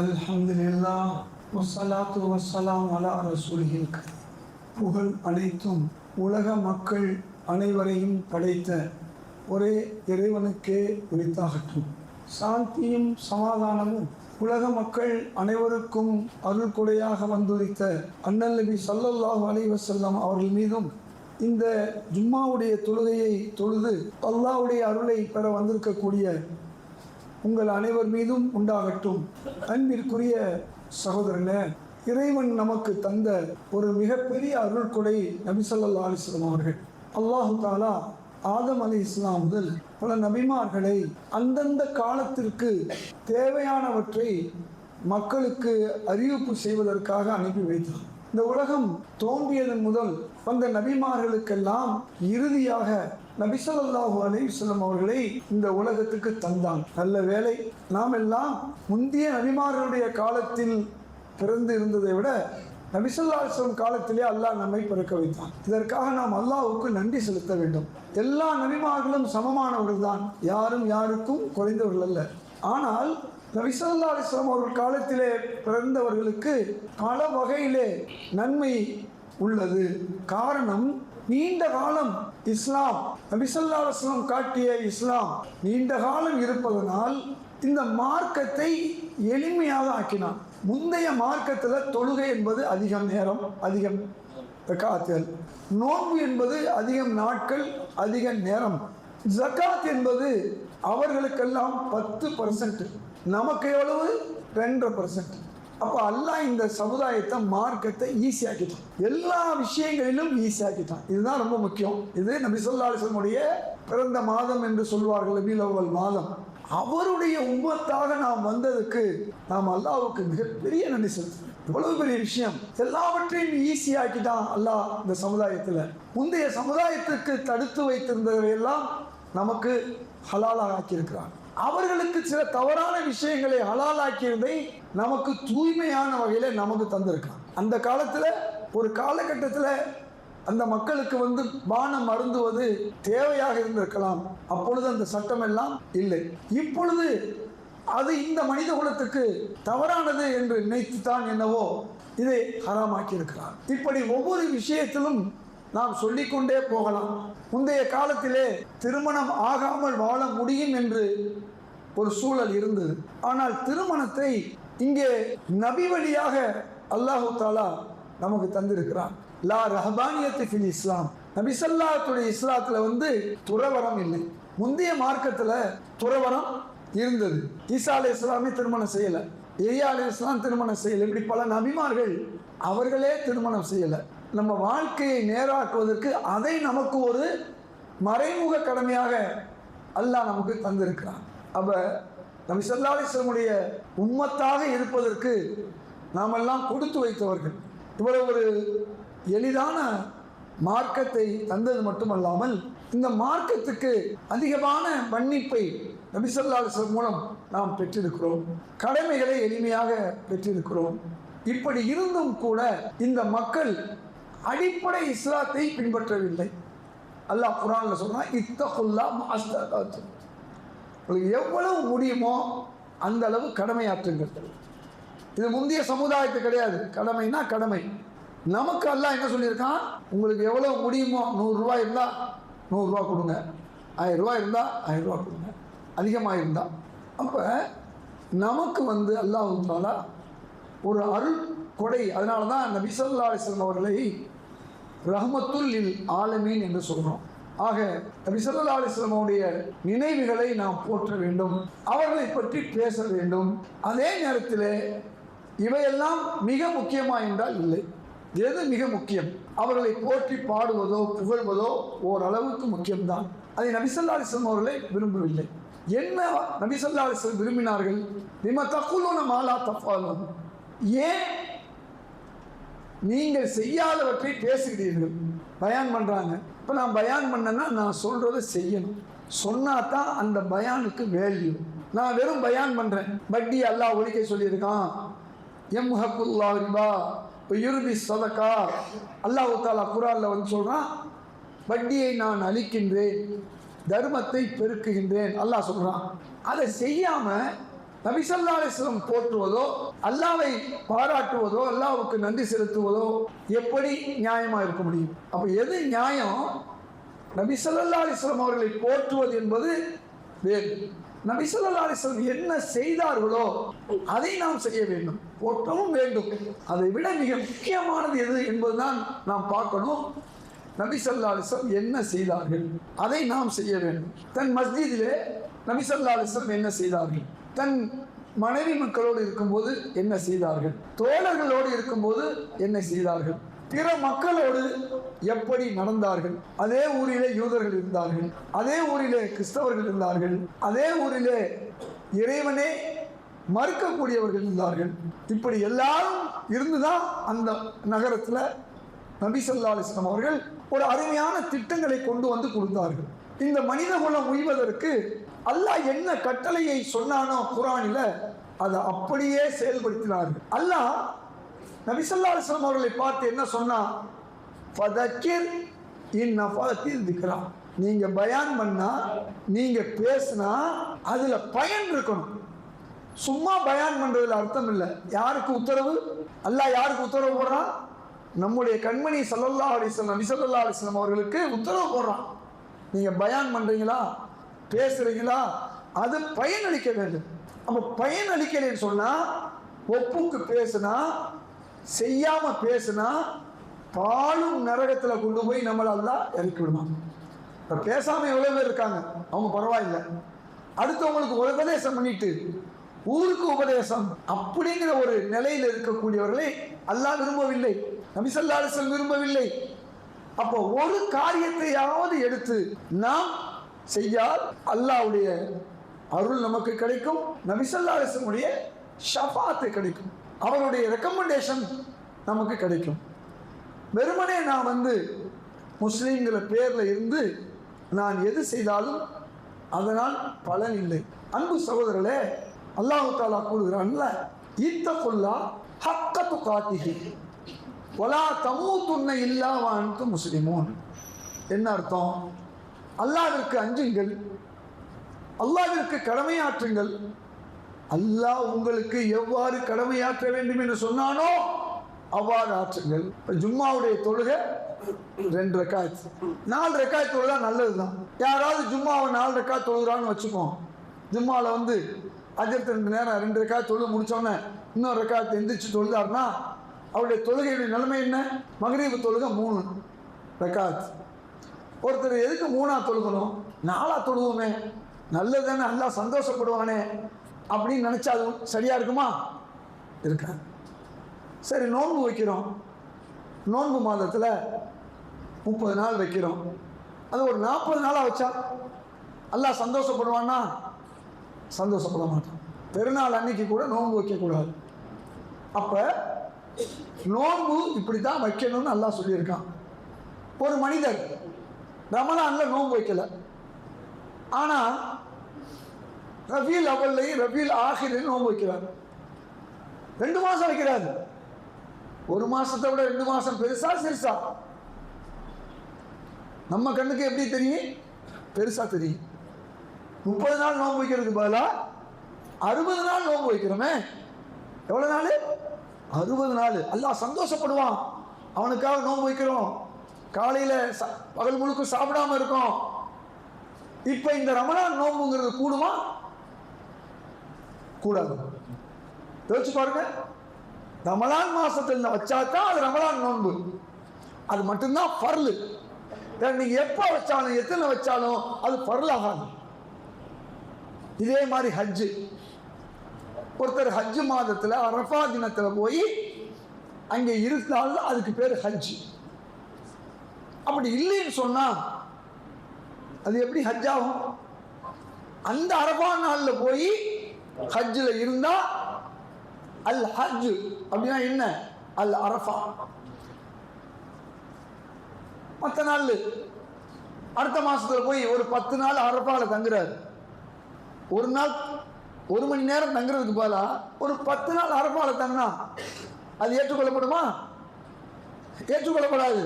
அல்ஹம்துலில்லா வஸ்ஸலாத்து வஸ்ஸலாம் அலா ரசூலில் புகழ் அனைத்தும் உலக மக்கள் அனைவரையும் படைத்த ஒரே இறைவனுக்கே உரித்தாகட்டும். சாந்தியும் சமாதானமும் உலக மக்கள் அனைவருக்கும் அருள் கொடையாக வந்துரித்த அண்ணல் நபி சல்லல்லாஹு அலைவசல்லாம் அவர்கள் மீதும் இந்த ஜும்மாவுடைய தொழுகையை தொழுது அல்லாஹ்வுடைய அருளை பெற வந்திருக்கக்கூடிய உங்கள் அனைவர் மீதும் உண்டாகட்டும். அன்பிற்குரிய சகோதரனே இறைவன் நமக்கு தந்த ஒரு மிகப்பெரிய அருள் கொடை நபி ஸல்லல்லாஹு அவர்கள். அல்லாஹு தாலா ஆதம் அலி இஸ்லாம் முதல் பல நபிமார்களை அந்தந்த காலத்திற்கு தேவையானவற்றை மக்களுக்கு அறிவிப்பு செய்வதற்காக அனுப்பி வைத்தார். இந்த உலகம் தோன்றியதன் முதல் வந்த நபிமார்களுக்கெல்லாம் இறுதியாக நபிசல்லாஹு அலைவசல்லம் அவர்களை இந்த உலகத்துக்கு தந்தான். நல்ல வேலை நாம் எல்லாம் முந்தைய நபிமார்களுடைய காலத்தில் பிறந்து இருந்ததை விட நபிசல்லாஸ்லம் காலத்திலே அல்லாஹ் நம்மை பிறக்க வைத்தான். இதற்காக நாம் அல்லாஹுக்கு நன்றி செலுத்த வேண்டும். எல்லா நபிமார்களும் சமமானவர்கள் தான். யாரும் யாருக்கும் குறைந்தவர்கள் அல்ல. ஆனால் நபிசல்லா அலிஸ்லாம் அவர்கள் காலத்திலே பிறந்தவர்களுக்கு பல வகையிலே நன்மை உள்ளது. காரணம் நீண்ட காலம் இஸ்லாம். நபிசல்லா காட்டிய இஸ்லாம் நீண்ட காலம் இருப்பதனால் இந்த மார்க்கத்தை எளிமையாக ஆக்கினான். முந்தைய மார்க்கத்தில் தொழுகை என்பது அதிகம் நேரம் அதிகம் காத்தல் நோன்பு என்பது அதிகம் நாட்கள் அதிக நேரம். ஜக்காத் என்பது அவர்களுக்கெல்லாம் பத்து பர்சன்ட் நமக்கு எவ்வளவு? ரெண்டரை பர்சன்ட் அப்போ அல்லாஹ் இந்த சமுதாயத்தை மார்க்கத்தை ஈஸியாக்கிட்டான் எல்லா விஷயங்களிலும் ஈஸியாக்கிட்டான் இதுதான் ரொம்ப முக்கியம். இது நபி சொல்லா அலிஸ்லமுடைய பிறந்த மாதம் என்று சொல்வார்கள் நபிலவல் மாதம். அவருடைய உம்மத்தாக நாம் வந்ததுக்கு நாம் அல்லாவுக்கு மிகப்பெரிய நன்றி செலுத்தணும் இவ்வளவு பெரிய விஷயம். எல்லாவற்றையும் ஈஸியாக்கிட்டான் அல்லாஹ் இந்த சமுதாயத்தில். முந்தைய சமுதாயத்திற்கு தடுத்து வைத்திருந்ததையெல்லாம் நமக்கு ஹலாலாக ஆக்கியிருக்கிறான். அவர்களுக்கு சில தவறான விஷயங்களை ஹலாலாக்கியதை நமக்கு தூய்மையான வகையில் நமக்கு தந்திருக்கான் அந்த காலத்தில் ஒரு காலகட்டத்தில் அந்த மக்களுக்கு வந்து பானம் அருந்துவது தேவையாக இருந்திருக்கலாம். அப்பொழுது அந்த சட்டம் எல்லாம் இல்லை. இப்பொழுது அது இந்த மனித குலத்துக்கு தவறானது என்று நினைத்துத்தான் என்னவோ இதை ஹராமாக்கி இருக்கிறார் இப்படி ஒவ்வொரு விஷயத்திலும் நாம் சொல்லிக்கொண்டே போகலாம். முந்தைய காலத்திலே திருமணம் ஆகாமல் வாழ முடியும் என்று ஒரு சூழல் இருந்தது. ஆனால் திருமணத்தை இங்கே நபி வழியாக அல்லாஹு தாலா நமக்கு தந்திருக்கிறான். லா ரஹபானியத்து ஃபில் இஸ்லாம். நபிசல்லாத்துடைய இஸ்லாத்தில் வந்து துறவரம் இல்லை. முந்தைய மார்க்கத்தில் துறவரம் இருந்தது. ஈசா அலி இஸ்லாமே திருமணம் செய்யலை. ஏயா அலி இஸ்லாம் திருமணம் செய்யலை. இப்படி பல நபிமார்கள் அவர்களே திருமணம் செய்யலை. நம்ம வாழ்க்கையை நேராக்குவதற்கு அதை நமக்கு ஒரு மறைமுக கடமையாக அல்லாஹ் நமக்கு தந்திருக்கிறான். அப்போ நபி சல்லா அலிஸ்லமுடைய உண்மத்தாக இருப்பதற்கு நாமெல்லாம் கொடுத்து வைத்தவர்கள். இவ்வளவு ஒரு எளிதான மார்க்கத்தை தந்தது மட்டுமல்லாமல் இந்த மார்க்கத்துக்கு அதிகமான மன்னிப்பை நபிசல்லா மூலம் நாம் பெற்றிருக்கிறோம். கடமைகளை எளிமையாக பெற்றிருக்கிறோம். இப்படி இருந்தும் கூட இந்த மக்கள் அடிப்படை இஸ்லாத்தை பின்பற்றவில்லை. அல்லாஹ் குரானில் சொல்றான் இத்தகுல்லா மாஸ்டர் உங்களுக்கு எவ்வளவு முடியுமோ அந்த அளவு கடமையாற்றுங்கள். இது முந்தைய சமுதாயத்து கிடையாது. கடமைனா கடமை. நமக்கு அல்லாஹ் என்ன சொல்லியிருக்கான்? உங்களுக்கு எவ்வளோ முடியுமோ நூறுரூவா இருந்தால் நூறுரூவா கொடுங்க. ஆயிரம் இருந்தால் ஆயிரம் கொடுங்க. அதிகமாக இருந்தால் அப்போ நமக்கு வந்து அல்லாஹ் தாலா ஒரு அருள் கொடை. அதனால தான் நபி ஸல்லல்லாஹு அலைஹி அவர்களை ரஹமத்துல் இல் ஆலமீன் என்று சொல்கிறோம் ஆக நபி ஸல்லல்லாஹு அவருடைய நினைவுகளை நாம் போற்ற வேண்டும். அவர்களை பற்றி பேச வேண்டும். அதே நேரத்தில் இவையெல்லாம் மிக முக்கியமா என்றால் இல்லை. எது மிக முக்கியம்? அவர்களை போற்றி பாடுவதோ புகழ்வதோ ஓரளவுக்கு முக்கியம்தான். அதை நபிசல்லா அலிஸ்லாம் அவர்களை விரும்பவில்லை. என்ன நபிசல்லா அலிஸ்லாம் விரும்பினார்கள்? நிம தக்குலோன மாலா தப்பாலும் ஏன் நீங்கள் செய்யாதவற்றை பேசுகிறீர்கள். பயான் பண்ணுறாங்க இப்போ நான் பயான் பண்ணேன்னா நான் சொல்கிறத செய்யணும். சொன்னா தான் அந்த பயானுக்கு வேல்யூ நான் வெறும் பயான் பண்ணுறேன் வட்டி அல்லாஹ் ஒழிக்க சொல்லியிருக்கான். எம் ஹக்குல்லா ரிபா யுருபி சதக்கா. அல்லாஹு தாலா குரானில் வந்து சொல்கிறான் வட்டியை நான் அழிக்கின்றேன் தர்மத்தை பெருக்குகின்றேன். அல்லாஹ் சொல்கிறான் அதை செய்யாமல் நபிசல்லா அலிஸ்லம் போற்றுவதோ அல்லாவை பாராட்டுவதோ அல்லாவுக்கு நன்றி செலுத்துவதோ எப்படி நியாயமாக இருக்க முடியும்? அப்போ எது நியாயம்? நபி அவர்களை போற்றுவது என்பது வேறு. நபி ஸல்லல்லாஹு என்ன செய்தார்களோ அதை நாம் செய்ய வேண்டும். போற்றவும் வேண்டும். அதை விட மிக முக்கியமானது எது என்பதுதான் நாம் பார்க்கணும். நபி ஸல்லல்லாஹு என்ன செய்தார்கள்? அதை நாம் செய்ய வேண்டும். தன் மஸ்ஜிதிலே நபி ஸல்லல்லாஹு என்ன செய்தார்கள்? தன் மனைவி மக்களோடு இருக்கும்போது என்ன செய்தார்கள்? தோழர்களோடு இருக்கும்போது என்ன செய்தார்கள்? பிற மக்களோடு எப்படி நடந்தார்கள்? அதே ஊரிலே யூதர்கள் இருந்தார்கள் அதே ஊரிலே கிறிஸ்தவர்கள் இருந்தார்கள் அதே ஊரிலே இறைவனே மறுக்கக்கூடியவர்கள் இருந்தார்கள். இப்படி எல்லாரும் இருந்துதான் அந்த நகரத்தில் நபி ஸல்லல்லாஹு அவர்கள் ஒரு அருமையான திட்டங்களை கொண்டு வந்து கொடுத்தார்கள். இந்த மனித குலம் உய்வதற்கு அல்லாஹ் என்ன கட்டளையை சொன்னானோ குரானில அதை அப்படியே செயல்படுத்தினார்கள். அல்லாஹ் நபிசல்லா அலுவலம் அவர்களை பார்த்து என்ன சொன்னா ஃபதக்கிர் இன் நஃபத்தில் திக்ரா. நீங்க பயான் பண்ணா நீங்க பேசினா அதுல பயன் இருக்கணும். சும்மா பயான் பண்றதுல அர்த்தம் இல்லை. யாருக்கு உத்தரவு? அல்லாஹ் யாருக்கு உத்தரவு போடுறான்? நம்முடைய கண்மணி ஸல்லல்லாஹு அலிஸ்லாம் நபி சல்லா அலிஸ்லாம் அவர்களுக்கு உத்தரவு போடுறான். நீங்கள் பயான் பண்ணுறீங்களா பேசுகிறீங்களா அது பயனளிக்க வேண்டும். அப்ப பயனளிக்கலைன்னு சொன்னால் ஒப்புக்கு பேசுனா செய்யாமல் பேசுனா பாலும் நரகத்தில் கொண்டு போய் நம்மளால் இறக்கி விடுவாங்க இப்போ பேசாமல் எவ்வளோ பேர் இருக்காங்க? அவங்க பரவாயில்லை. அடுத்தவங்களுக்கு உபதேசம் பண்ணிட்டு ஊருக்கு உபதேசம் அப்படிங்கிற ஒரு நிலையில் இருக்கக்கூடியவர்களை அல்லாஹ் விரும்பவில்லை. நபிசல்லா விரும்பவில்லை. அப்போ ஒரு காரியத்தையாவது எடுத்து நாம் செய்யால் அல்லாவுடைய அருள் நமக்கு கிடைக்கும் நபிசல்லாசனுடைய ஷஃபாத்து கிடைக்கும் அவருடைய ரெக்கமெண்டேஷன் நமக்கு கிடைக்கும். வெறுமனே நான் வந்து முஸ்லீம்கிற பேரில் இருந்து நான் எது செய்தாலும் அதனால் பலன் இல்லை. அன்பு சகோதரர்களே அல்லாஹு தாலா கூறுகிறான்ல ஈத்தகுல்லா ஹக்கத்து காத்திகி ஒலா தமூத்துன்ன இல்லா வாழ்த்து முஸ்லிமோன். என்ன அர்த்தம்? அல்லாவிற்கு அஞ்சுங்கள். அல்லாவிற்கு கடமையாற்றுங்கள். அல்லாஹ் உங்களுக்கு எவ்வாறு கடமையாற்ற வேண்டும் என்று சொன்னானோ அவ்வாறு ஆற்றுங்கள். ஜும்மாவுடைய தொழுகை ரெண்டு ரெக்காயத். நாலு ரெக்காயத் தொழுதா நல்லது தான் யாராவது ஜும்மாவை நாலு ரெக்காய் தொழுகிறான்னு வச்சுக்கோ. ஜும்மாவில் வந்து அஜர்த்து ரெண்டு நேரம் ரெண்டு ரெக்காய் தொழுது முடித்தோன்னே இன்னொரு ரெக்காயத்தை எந்திரிச்சு தொழுதாருன்னா அவருடைய தொழுகையுடைய நிலைமை என்ன? மகரீபு தொழுகை மூணு. ரெக்காயத் ஒருத்தர் எதுக்கு மூணா தொழுகணும்? நாலா தொழுவோமே. நல்லது தானே நல்லா சந்தோஷப்படுவானே அப்படின்னு நினச்சா அது சரியா இருக்குமா? இருக்காது. சரி நோன்பு வைக்கிறோம். நோன்பு மாதத்தில் முப்பது நாள் வைக்கிறோம். அது ஒரு நாற்பது நாளாக வச்சா எல்லாம் சந்தோஷப்படுவான்னா? சந்தோஷப்பட மாட்டான். பெருநாள் அன்னைக்கு கூட நோன்பு வைக்கக்கூடாது. அப்போ நோன்பு இப்படி தான் வைக்கணும்னு நல்லா சொல்லியிருக்கான். ஒரு மனிதர் ரமலானில் நோன்பு வைக்கல. ஆனால் ரஃபீல் அவல்லையும் ரஃபீல் ஆஹிரையும் நோன்பு வைக்கிறார். ரெண்டு மாசம் வைக்கிறாரு. ஒரு மாசத்தை விட ரெண்டு மாசம் பெருசா சிறுசா. நம்ம கண்ணுக்கு எப்படி தெரியும்? பெருசா தெரியும். முப்பது நாள் நோன்பு வைக்கிறதுக்கு பதிலா அறுபது நாள் நோன்பு வைக்கிறோமே. எவ்வளவு நாள்? அறுபது நாள். எல்லாம் சந்தோஷப்படுவான். அவனுக்காக நோன்பு வைக்கிறோம். காலையில் ச- பகல் முழுக்க சாப்பிடாம இருக்கோம். இப்போ இந்த ரமணான் நோன்புங்கிறது கூடுமா? கூடாது. யோசிச்சு பாருங்க. ரமலான் மாசத்தில் வச்சா தான் அது ரமலான் நோன்பு. அது மட்டும்தான் பர்லு வேற நீங்க எப்ப வச்சாலும் எத்தனை வச்சாலும் அது பர்ல் ஆகாது இதே மாதிரி ஹஜ்ஜு. ஒருத்தர் ஹஜ் மாதத்துல அரஃபா தினத்தில் போய் அங்கே இருந்தால் அதுக்கு பேர் ஹஜ். அப்படி இல்லைன்னு சொன்னா அது எப்படி ஹஜ் ஆகும்? அந்த அரபா நாளில் போய் ஹஜ்ஜில் இருந்தால் அல் ஹஜ் அப்படின்னா என்ன? அல் அரஃபா. மற்ற நாள் அடுத்த மாசத்துல போய் ஒரு பத்து நாள் அரஃபால தங்குறாரு. ஒரு நாள் ஒரு மணி நேரம் தங்குறதுக்கு பதிலா ஒரு பத்து நாள் அரஃபால தங்கினா அது ஏற்றுக்கொள்ளப்படுமா? ஏற்றுக்கொள்ளப்படாது.